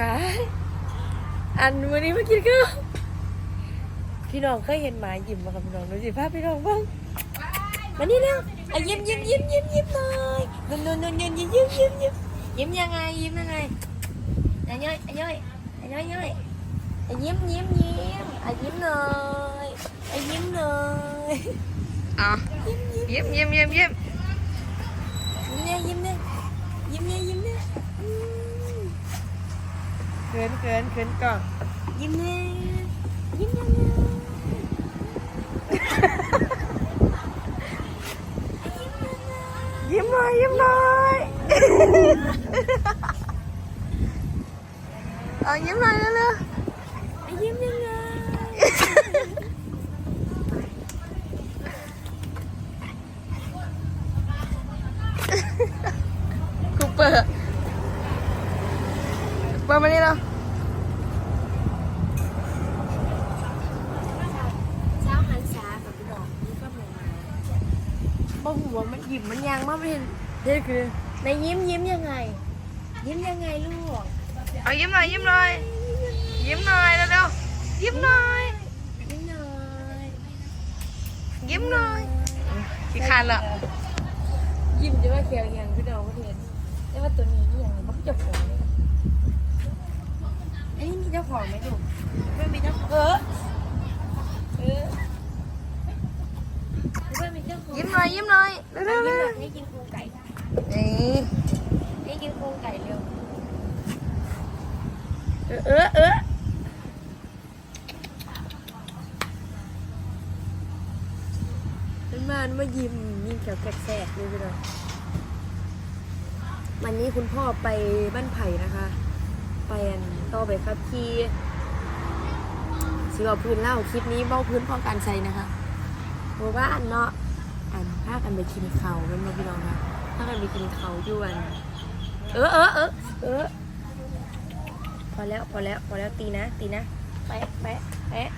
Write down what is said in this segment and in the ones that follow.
คะ อันวันนี้มากินข้าวพี่น้องเคยเห็นหมายิ้มมากับพี่น้องดูสิภาพพี่น้องบ้างมานี่เร็วอะยิ้มยิ้มยิ้มยิ้มยิ้มหน่อยนุ่นนุ่นนุ่นนุ่นยิ้มยิ้มยิ้มยิ้มยิ้มยังไงยิ้มยังไงอะย่อยอะย่อยอะย่อยย่อยอะยิ้มยิ้มยิ้มอะยิ้มหน่อยอะยิ้มหน่อยอะยิ้มยิ้มยิ้มยิ้มยิ้มเนี่ยยิ้มเนี่ยยิ้มเนี่ยยิ้มเนี่ยอืม เขินเขินเขินก่อนยิ้มเนี่ยยิ้มยังไงยิ้ม บ้าหัวมันหยิบมันยังมาไม่เห็นนี่คือในยิ้มยิ้มยังไง ยิ้มยังไงลูกเอายิ้มหน่อยยิ้มหน่อยยิ้มหน่อยเร็วๆยิ้มหน่อยยิ้มหน่อยยิ้มหน่อยขี้คานละยิ้มจะว่าเขียวยังพี่น้องก็เห็นแต่ว่าตัวนี้นี่ยังมันเจ้าของเลยอันนี้มีเจ้าของไหมลูกไม่มีเจ้าของเออเออ ไม่มีเจ้าของยิ้มหน่อยยิ้มหน่อยเร็วยิ้มๆหเร็น่อวยให้กินโครงไก่ๆนี่ให้กินโครงไก่เร็วเออเออเออเป็นมันมายิ้มยิ้มแขวแสกๆเลยพี่น้องวันนี้คุณพ่อไปบ้านไผ่นะคะ ไปอันต่อไปครับที่สิเอาพื้นเล่าคลิปนี้เบ้าพื้นพ่อการใช้นะคะ เพราะว่าอันเนาะอันพากันไปกินเขาเป็นบ่พี่น้องคะพากันไปกินเขาวอยวนเออเออเออเออพอแล้วพอแล้วพอแล้วตีนะ ตีนะแปะแปะแปะ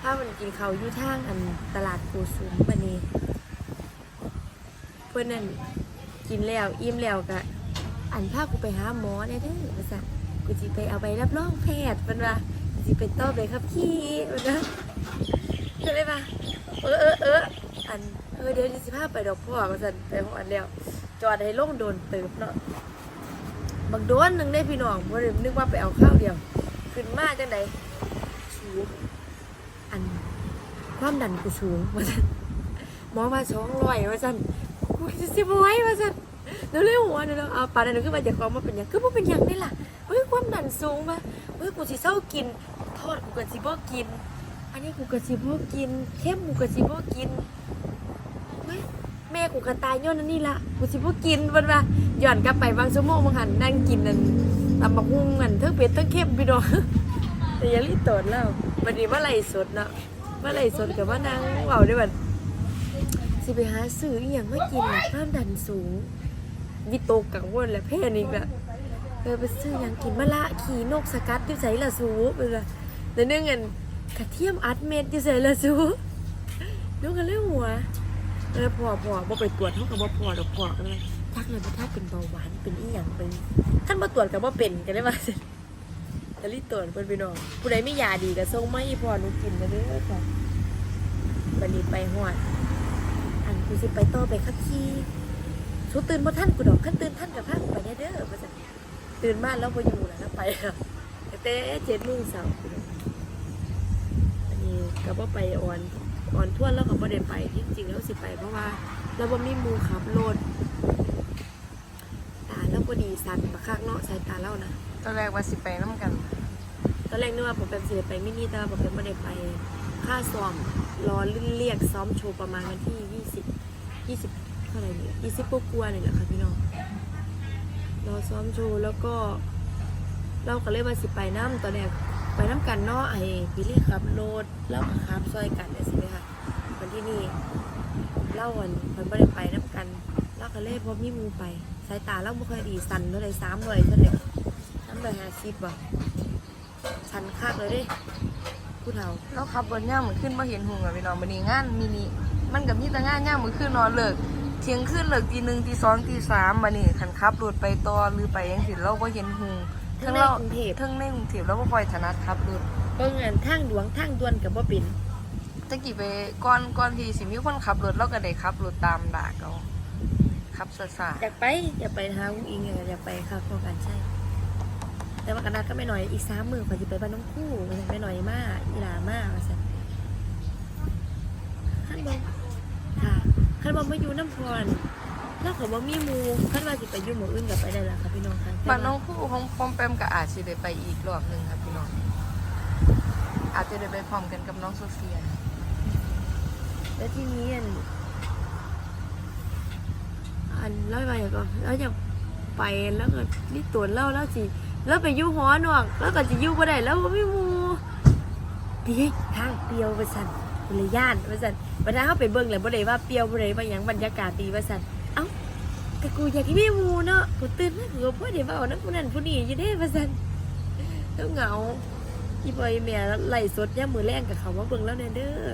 พามันกินเขาอยู่ทางอันตลาดปูซุมบันนี้เพื่อนนั่นกินแล้วอิ่มแล้วกะอันพากูไปหาหมอเนี่ยเด้อว่าซั่นกูสิไปเอาใบรับรองแพทย์เพิ่นว่าสิไปต่อใบขับขี่เพิ่นว่า ก็เลยว่าเออเออเอออันเออเดี๋ยวสิพาไปดอกพ่อว่าซั่นไปฮอดแล้วจอดให้ลงโดนเติบเนาะบางโดนหนึ่งได้พี่น้องบ่ได้นึกว่าไปเอาข้าวเดียว ขึ้นมาจังไดสูงอันความดันกูสูงว่าซั่นหมอมา200ว่าซั่นกูจะสิบไวว่าซั่นแล้วเรื่องหัวเนี่ยเนาะเอาปลาเนี่ยขึ้นมาจากกองมาเป็นยังคือว่าเป็นยังนี่ล่ะเฮ้ยความดันสูงมาเฮ้ยกูสิเศร้ากินทอดกูก็สิบ่กิน นนี้กูก็สิบ่กิน เข้มกูก็สิบ่กินแม่กูก็ตายย้อนอันนี่ละกูสิบ่กินเพิ่นว่าหย้อนกลับไปบางชั่วโมงบางหันนั่งกินนั่นตำบักหุ่งนั่นทั้งเป็ดทั้งเข้มพี่น้องแต่ยังรีบตดแล้ววันนี้ว่าไหลฟ์สดเนาะว่าไหลฟ์สดกับว่านางเว้าได้บัดสิไปหาซื้ออีหยังมากินความดันสูงวิตกกังวลและแพนิกละเออไปซื้อหยังกินมะละขี่นกสกัดอยู่ใส่ละสูไปเลยแล้วนึ่องเงิน กระเทียมอัดเม็ดอยู่ใส่ละสูนึกกันเรื่องหัวเออพอพอบ่ไปตรวจเท่ากับว่พอดอกพอกันเลยทักเลยว่าถ้าเป็นเบาหวานเป็นอีหยังเป็นขั้นมาตรวจกับว่าเป็นกันได้มาสิจะรีบตรวจเพิ่นพี่น้องผู้ใดไม่ยาดีก็ส่งมาอีพอหนูกินมาเด้อค่ะบันนี้ไปหอดอันกูสิไปต่อไปขับขี่ชูตื่นบ่ท่านกูดอกขั้นตื่นท่านกับพากูไปแน่เด้อว่าซั่นตื่นมาแล้วบ่อยู่แล้วไปแล้วแต่เจ็ดโมงเช้ากูดอ กอันนี้ก็บ่ไปออนออนทั่วแล้วก็บ่ได้ไปที่จริงแล้วสิไปเพราะว่าเราบ่มีหมู่ขับรถตาเราบ่ดีสั่นบักคักเนาะสายตาเรานะตอนแรกว่าสิไปน้ำกัน ตอนแรกนึกว่าผมเป็นสิได้ไปมินิแต่ว่าผมเป็นบ่ได้ไปค่าซ้อมรอเรียกซ้อมโชว์ประมาณวันที่20 20เท่าไหร่เนี่ย20กว่าๆนี่แหละค่ะพี่น้องรอซ้อมโชว์แล้วก็เราก็เลยว่าสิไปน้ำตอนแรก ไปน้ำกันเนาะไอ้พี่ลี่ขับรถแล้วก็ขับซอยกันเนี่ยสิไหมคะวันที่นี่เล่าวันมันไม่ได้ไปน้ำกันเราก็เลยพอมีมูไปสายตาเราไม่ค่อยดีสั่นเท่าไรสามร้อยเท่าไรสามร้อยหาสิบว่ะสั่นคักเลยด้ผู้เฒ่าเราขับรถย่ามมือนขึ้นมาเห็นหุงอะพี่น้องวันนี้งานมินิมันกับมีแต่งานย่ามมือนขึ้นนอนเลิกเที่ยงขึ้นเลิกตีหนึ่งตีสองตีสามมานี่ขันขับรถไปต่อหรือไปยังสิเราก็เห็นหุง ทั้ทั้งงในเรากรุงเทพทั้งในกรุงเทพแล้วบ่ค่อยถนัดครับรถเบิ่งอันทางหลวงทางด่วนกับบ่เป็นตะกี้ไปก่อนก่อนที่สิมีคนขับรถเราก็ได้ขับรถตามดากเอาขับซ่าอยากไปอยากไปหาอุ้งอิงอะอยากไปค่ะโครงการใช่ แต่ว่ากันนัดก็ไม่น้อยอีกสามมือพอจะไปบ้านน้องคู่มันไม่น้อยมากอีหลามากว่าซั่นขั้นบอค่ะขั้นบอมาอยู่น้ำพร แล้วเขาบ่มีหมูขั้นว่าสิไปอยู่หมู่อื่นกับไปได้ละค่ะพี่น้องค่ะๆบ้านน้องคู่ของปอมแปมก็อาจสิได้ไปอีกรอบหนึงครับพี่น้อง อาจจะได้ไปพร้อมกันกับน้องโซเฟีย แล้วที่นี้อันอันเล่าไปก็แล้วอยากไปแล้วก็นี่ตัวเล่าแล้วสิแล้วไปอยู่หอหนวกแล้วก็จะอยู่บ่ได้แล้วบ่มีหมูดีทางเปรียวว่าซั่นบริย่านว่าซั่นบัดนั้นเฮาไปเบิ่งแล้วบ่ได้ว่าเปรียวบ่ได้ว่าหยังบรรยากาศดีว่าซั่นเอ้า ก็กูอยากให้มีหมูเนาะกูตื่นมากูก็บ่ได้เว้านํผู้นั้นผู้นี้อยู่เด้ว่าซั่นแล้วเหงาอีบอยแม่ไหลสดย่ามมื้อแรงกับเขามาเบิ่งแล้วแน่เด้อ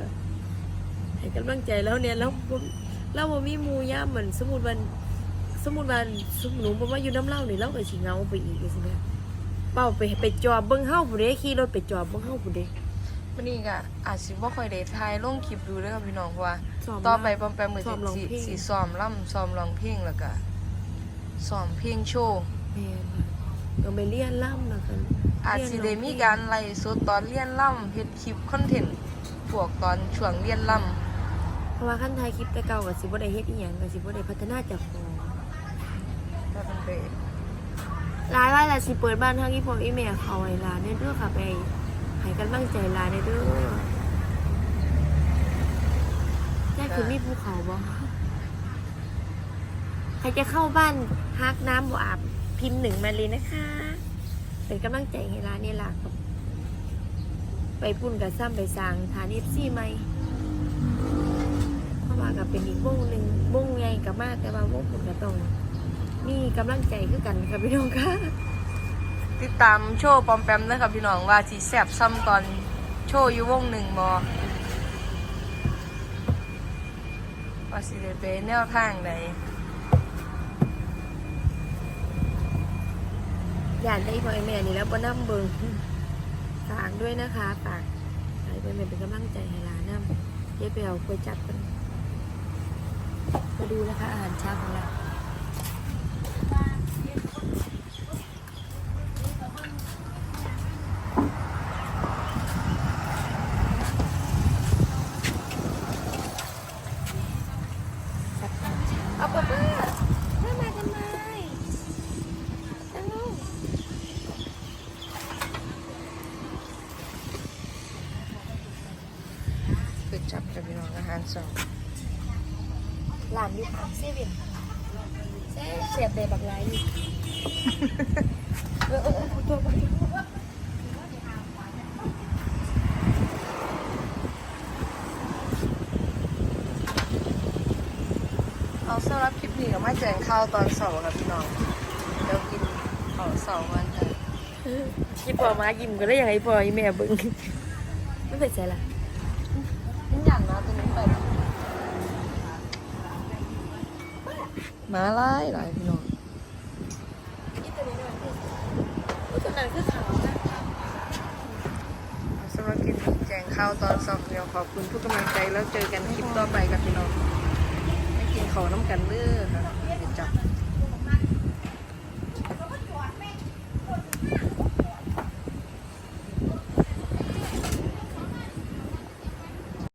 ให้กำลังใจแล้วเนี่ยแล้วบ่เราบ่มีมูย่าเหมือนสมมุติวันสมมุติวันสมมุติหนูบ่าอยู่น้ำเล่านี่เราก็สิเงาไปอีกจังซี่แม่เป้าไปไปจอบเบิ่งเฮาผู้ใดขี่รถไปจอบเบิ่งเฮาผู้ใด วันนี้ก็อาจสิบ่ค่อยได้ถ่ายลงคลิปดูเด้อครับพี่น้องเพราะว่าซ้มต่อไปปอมแปมมือซ้อมร้องสิเพลง สิซ้อมล่ำซ้อมร้องเพลงแล้วก็ซ้อมเพลงโชว์แม่นค่ะก็ไปเรียนล่ำแล้วกันอาจสิได้มีการไล่สดตอนเรียนล่ำเฮ็ดคลิปคอนเทนต์พวกตอนช่วงเรียนล่เพราะว่าคันถ่ายคลิปแต่เก่าก็สิบ่ได้เฮ็ดอีหยังก็สิบ่ได้พัฒนาเจากของำก็เป็นไป หลายว่าล่ะสิเปิดบ้านทางอีพ่ออีแม่เขาให้หลานได้เด้อค่ะไป ให้กำลังใจลานได้เด้อแค่คือมีภูเขาบ่ใครจะเข้าบ้านฮักน้ำบ่อาบพิมพ์หนึ่งมาเลยนะคะ เป็นกำลังใจให้ร้านนี่ล่ะครับไปปุ่นกับซ้ำไปสางฐานเอฟซีไหมเพราะว่ากับเป็นอีกวงหนึ่งวงใหญ่กับมากแต่ว่าวงผมก็ต้องมีกำลังใจคือกันครับพี่น้องค่ะ ติดตามโชว์ปอมแปมนะครับพี่น้องว่าสิแซ่บซ้ำตอนโชว์อยู่วงหนึ่งบ่ว่าสิได้ไปแนวทางใดอยากได้พอไอแม่นี่แล้วบนน้ำเบิงฝากด้วยนะคะฝากให้เป็นเป็นกำลังใจให้ร้านน้ำเดี๋ยวไปเอาไปจับกันมาดูนะคะอาหารเช้าของเราป๊าป้าถ้ามาทำไมตั้งลง คือจับกับพี่น้องอา หารสองหลานอยู่ข้างเซเว่นเซ่เสียบเลยบักไลายนี่เออเออเออขอโทษขอโทษเอาสำหรับคลิปนี้ก็มาแจ้งข่าวตอนเสาร์ครับพี่น้องเดี๋ยวกินข้าวเสาร์กันค่ะคิดพอมายิ้มก็ได้ยังไงพอไอแม่เบึงไม่เป็นใจละ นี่อย่างนะตรงนี้ไปมาไล่หลายพี่น้องนี่ตัวนี้ด้วยตัวนั้นคือขาวนะสำหรับคลิปนี้แจงข่าวตอนสาร์เดียวขอบคุณทุกกำลังใจแล้วเจอกันคลิปต่อไปกับพี่น้องให้กินข้าน้ำกันเด้อค่ะจับ